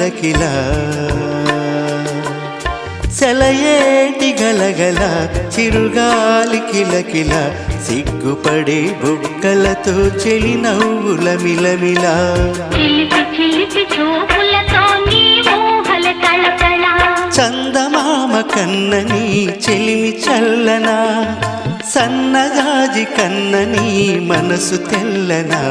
కిలకిల సెలయేటి గలగల చిరుగాలి కిలకిల సిగ్గుపడే బుగ్గలతో చెలి నవ్వుల మిలమిల చందమామ కన్నని చెలిమి చల్లనా సన్నగాజి కన్నని మనసు తెల్లనా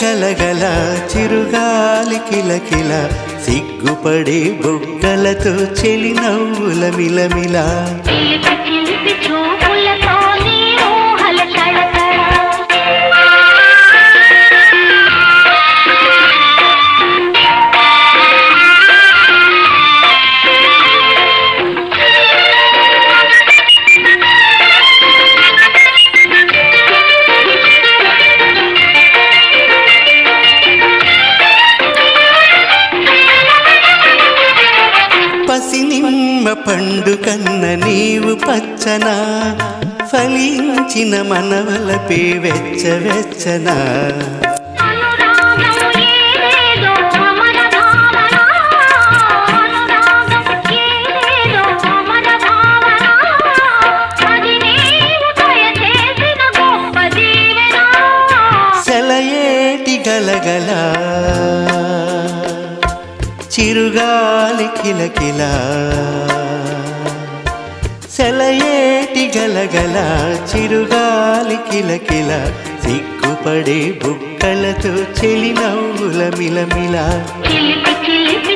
సెలయేటి గలగల చిరుగాలి కిలకిల సిగ్గుపడే బుగ్గలతో చెలి నవ్వుల మిలమిలా. నీవు పచ్చన ఫలించిన మనవలపే వెచ్చ వెచ్చనా. అనురాగం ఏదేదో అమర సెలయేటి గలగల చిరుగాలి కిలకిల సిగ్గుపడే బుక్కలతో చెలి నవ్వుల మిలమిల. చిలిపి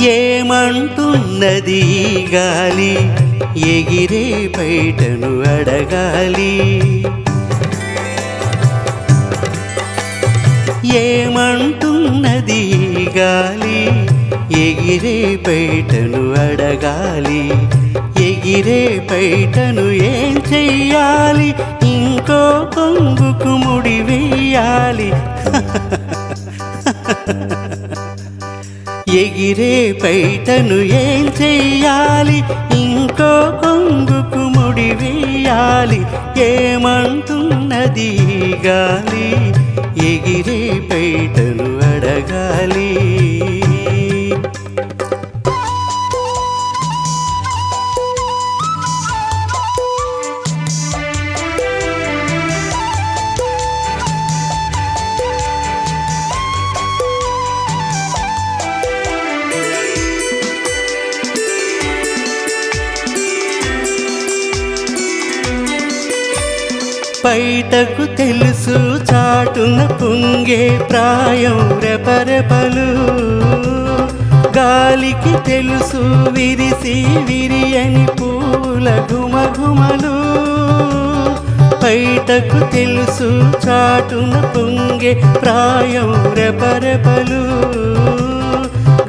ఏమంటున్నది గాలి? ఎగిరే బయటను అడగాలి. ఏమంటున్నది గాలి? ఎగిరే బయటను అడగాలి. ఎగిరే బయటను ఏం చెయ్యాలి? ఇంకో కొంగుకు ముడి వెయ్యాలి ఎగిరే పైటను ఏం చెయ్యాలి? ఇంకో కొంగుకు ముడి వేయాలి. ఏమంటున్నది గాలి? ఎగిరే పైటను అడగాలి. బయటకు తెలుసు చాటున పొంగే ప్రాయం రెపరెపలు. గాలికి తెలుసు విరిసి విరియని పూల గుమగుమలు బయటకు తెలుసు చాటున పొంగే ప్రాయం రెపరెపలు.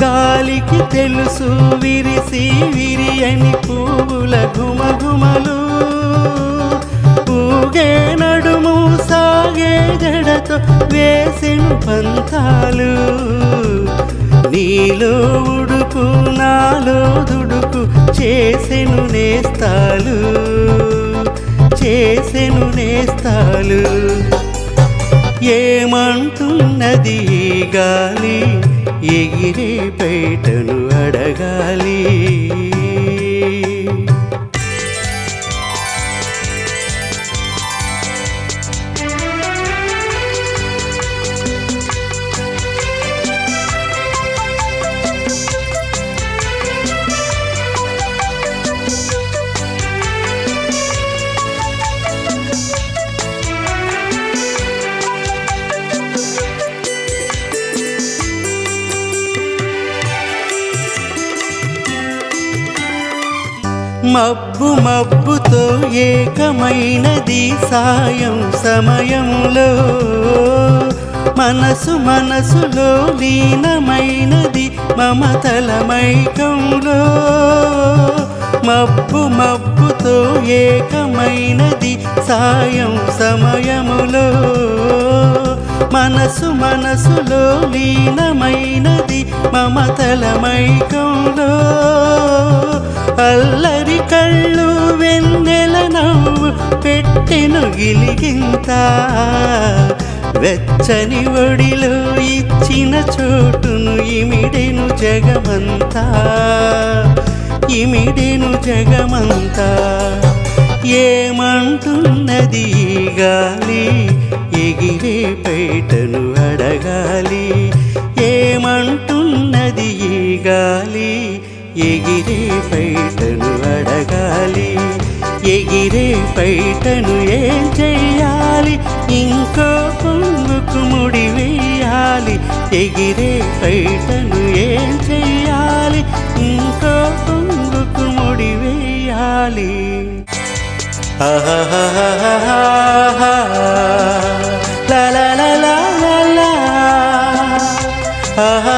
గాలికి తెలుసు విరిసి విరియని పూల గుమగుమలు ఊగే నడుము సాగే జడతో వేసిన పంతాలు. నీలో ఉడుకు నాలో దుడుకు చేసెను నేస్తాలు. చేసెను నేస్తాలు. ఏమంటున్నది గాలి? ఎగిరే బయటను అడగాలి. మబ్బు మబ్బుతో ఏకమైనది సాయం సమయంలో మనసు మనసులో లీనమైనది మమతల మైకంలో. మబ్బు మబ్బుతో ఏకమైనది సాయం సమయములో. మనసు మనసులో లీనమైనది మమతల మైకంలో. అల్లరి కళ్ళు వెన్నెల నవ్వు పెట్టెను గిలిగింత. వెచ్చని ఒడిలో ఇచ్చిన చోటును ఇమిడెను జగమంతా. ఇమిడెను జగమంతా. ఏమంటున్నది గాలి? ఎగిరే పైటను అడగాలి. ఏమంటున్నది గాలి? ఎగిరే బయటను అడగాలి ఎగిరే పైటను ఏం చెయ్యాలి ఇంకో పొంగుకు ముడి వేయాలి. ఎగిరే పైటను ఏం చెయ్యాలి ఇంకో పొంగుకు ముడి వేయాలి. ఆహా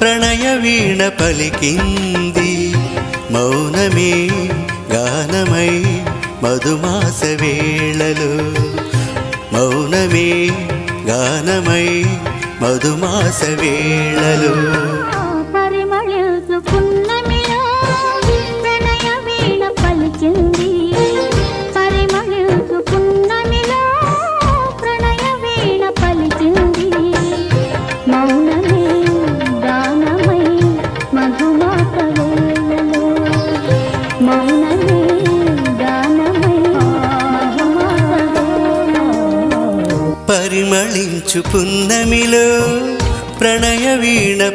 ప్రణయ వీణ పలికింది. మౌనమే గానమై మధుమాస వేళలో. మౌనమే గానమై మధుమాస వేళలో.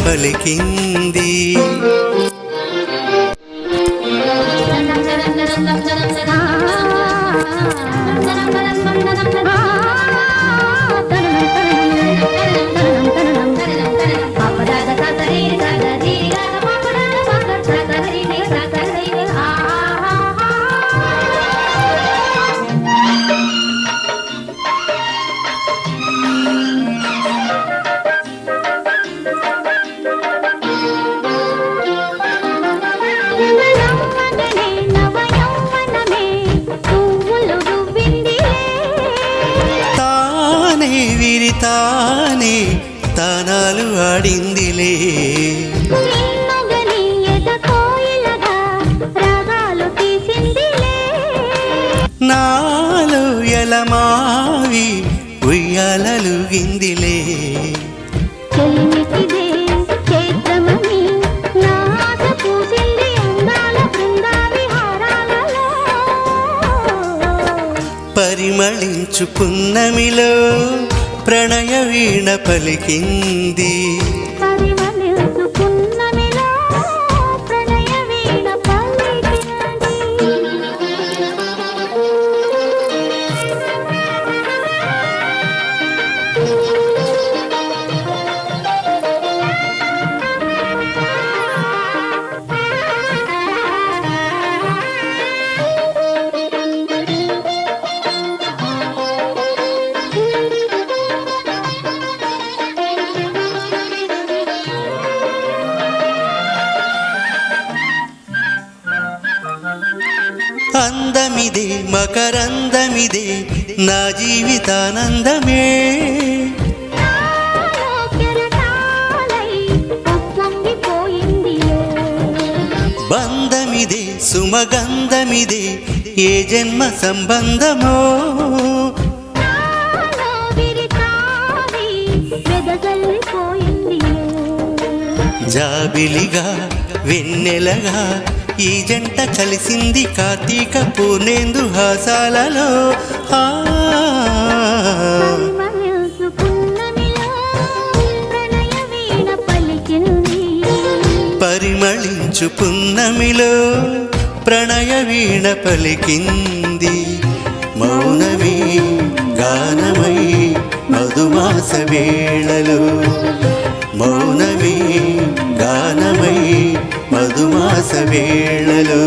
పలికింది ఉయ్యాలలుగిందిలే చెలిమిటిదే చైత్రమని నా ఆశ పూసింది అందాల బృందా విహారాలలో పరిమళించు పున్నమిలో ప్రణయ వీణ పలికింది. అందమిదే మకరందమిదే నా జీవితానందమే. బంధమిదే సుమగంధమిదే ఏ జన్మ సంబంధమో. జాబిలిగా వెన్నెలగా ఈ జంట కలిసింది కార్తీక పూర్ణేందు హాసాలలో. ఆ. పరిమళించుకున్నమిలో ప్రణయ వీణ పలికింది. పరిమళించు పున్నమిలో ప్రణయ వీణ పలికింది. మౌనమే గానమై మధుమాస వేళలో. మౌనమే గానమై మధుమాస వేళలో.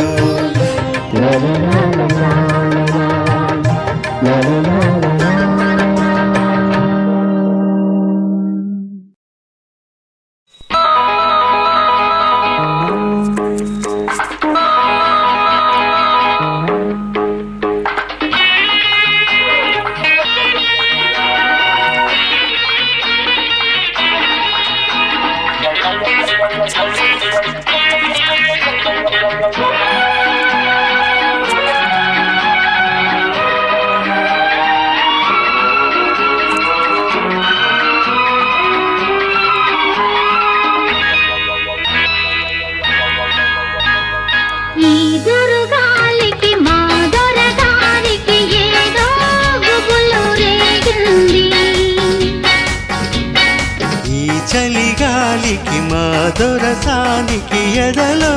చలిగాలికి మా దొరసానికి ఎదలో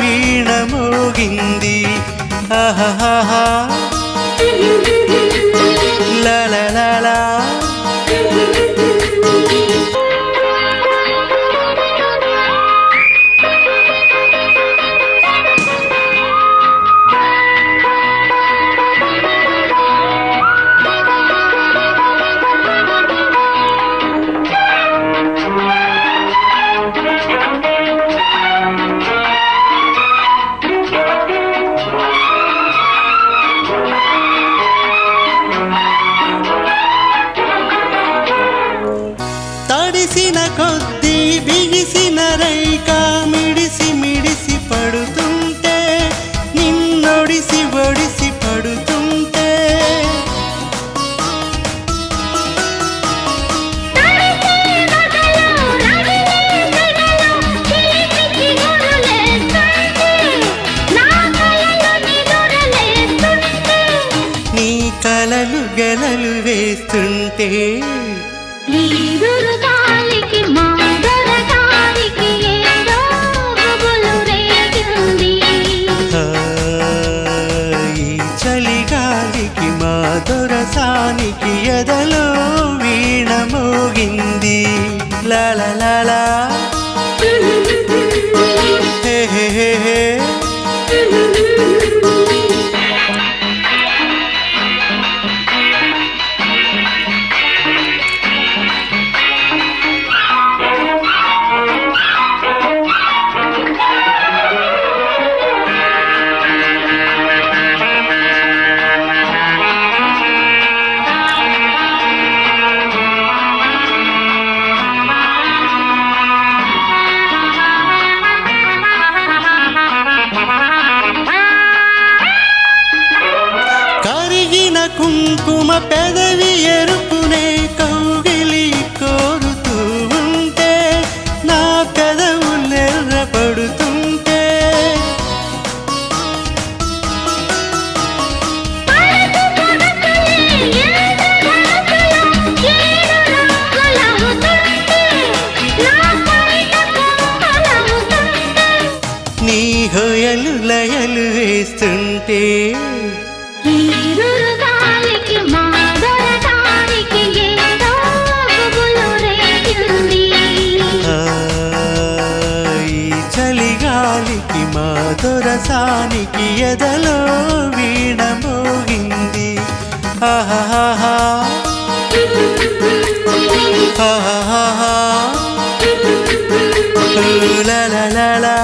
వీణ మోగింది. ఆహాహా చలిగాలికి మా దొరసానికి ఎదలో వీణ మోగింది. లాలా குங்கும பதவி எருப்பு దొరసానికి ఎదలో వీణ మోగింది. ఆహాహా ఆహాహా లా లా లా.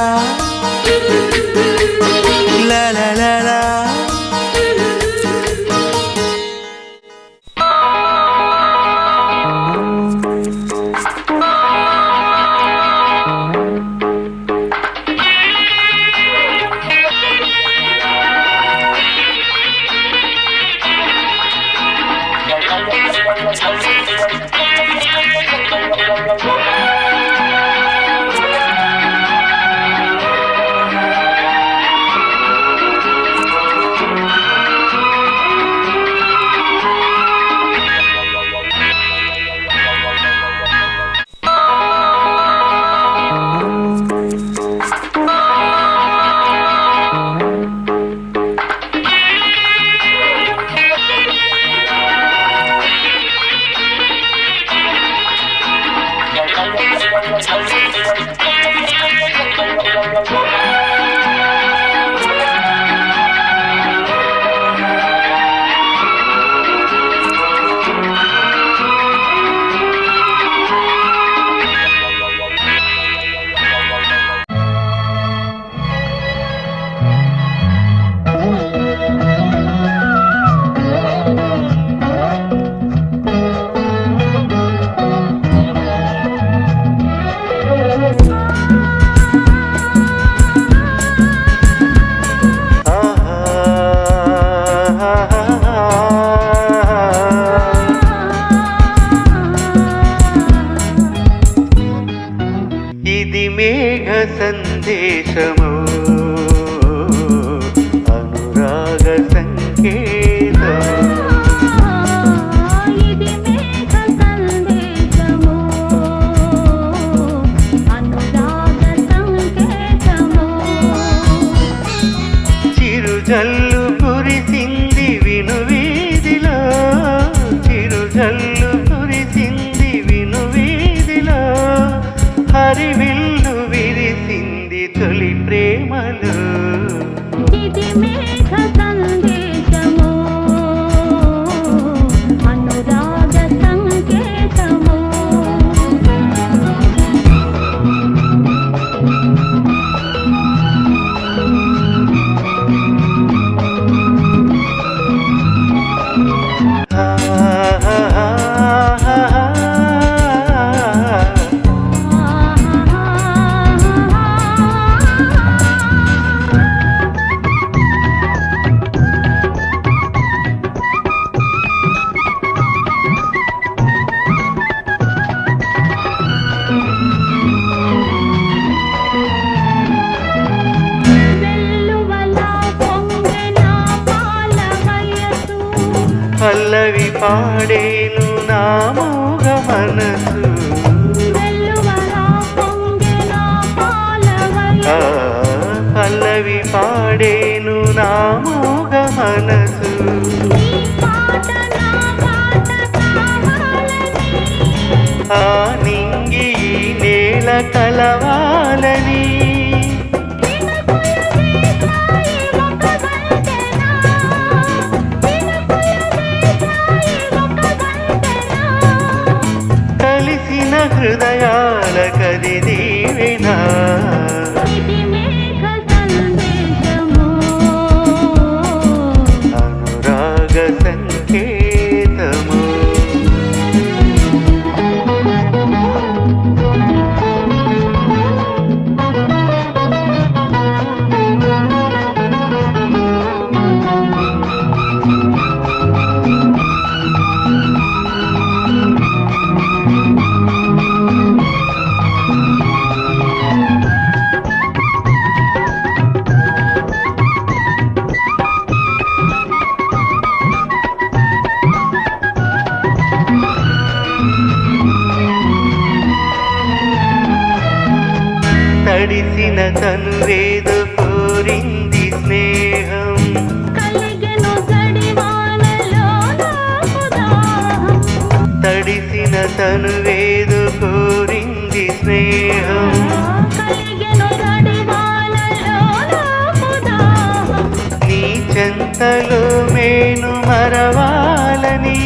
I'm gonna go to మనసు పల్లవి పాడేను నా మోగ మనసు. ఆ నింగి నేల కలవా హృదయాల కది దీవినా తను వేదు కోరింది స్నేహం. నీ చెంతలో మేను మరవాలని.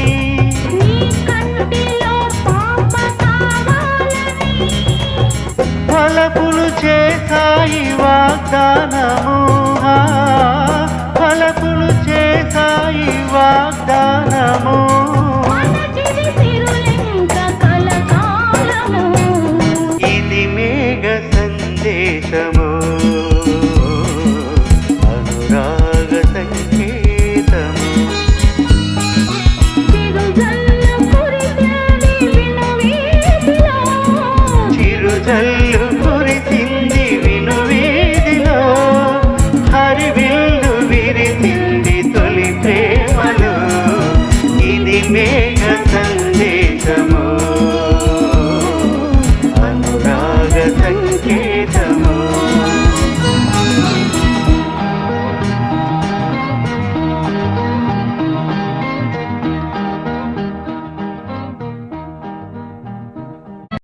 పలపులు చేశాయి వాగ్దానము ఫలపులు చేశాయి వాగ్దానము chamou.